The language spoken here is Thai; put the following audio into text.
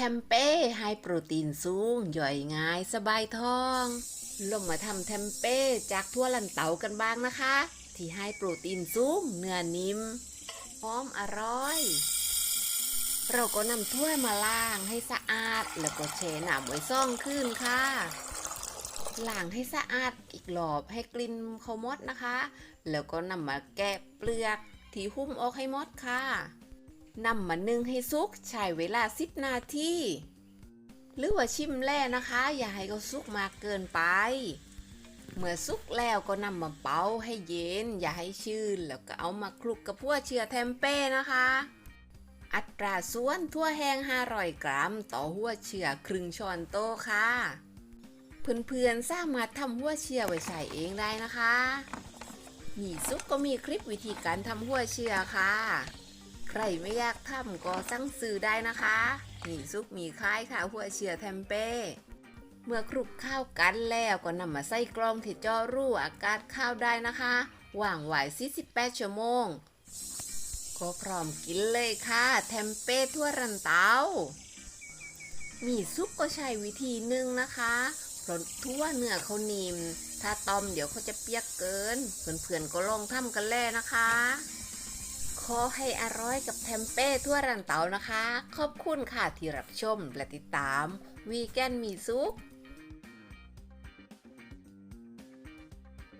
ทมเป้ให้โปรตีนสูง ย่อยง่าย สบายท้อง ลงมาทำเทมเป้จากทั่วลันเตากันบ้างนะคะ ที่ให้โปรตีนสูง เนื้อนิ่มหอมอร่อย เราก็นำถ้วยมาล้างให้สะอาด แล้วก็แช่น้ำไว้ซ่องขึ้นค่ะล้างให้สะอาดอีกรอบให้กลิ่นเขามดนะคะ แล้วก็นำมาแกะเปลือกที่หุ้มออกให้หมดค่ะ นำมานึ่งให้สุกใช้เวลา 10 นาทีหรือว่าชิมแล่นะคะ อย่าให้เขาสุกมากเกินไป เมื่อสุกแล้วก็นำมาเป่าให้เย็น อย่าให้ชื้น แล้วก็เอามาคลุกกับพวกเชื้อเทมเป้นะคะ อัตราส่วนทั่วแห้ง500 กรัม ต่อหัวเชื้อครึ่งช้อนโต๊ะค่ะ เพื่อนๆสามารถทำหัวเชื้อไว้ใส่เองได้นะคะ มีซุปก็มีคลิปวิธีการทำหัวเชื้อค่ะ ใครไม่อยากทำก็สั่งซื้อได้นะคะมีซุปมีค่ายค่ะหัวเชื้อแทมเป้เมื่อคลุกข้าวกันแล้วก็นำมาใส่กล้องที่จอรู้อากาศข้าวได้นะคะวางไว้48ชั่วโมงก็พร้อมกินเลยค่ะ แทมเป้ทั่วรันเตามีซุปก็ใช้วิธีหนึ่งนะคะเพราะทั่วเนื้อเขานิ่มถ้าต้มเดี๋ยวเขาจะเปียกเกิน เพื่อนๆก็ลองทำกันแล่นะคะ อให้อร่อยกับแทมเป้ทั่วรันเตานะคะ ขอบคุณค่ะที่รับชมและติดตามวีแกนมีซุก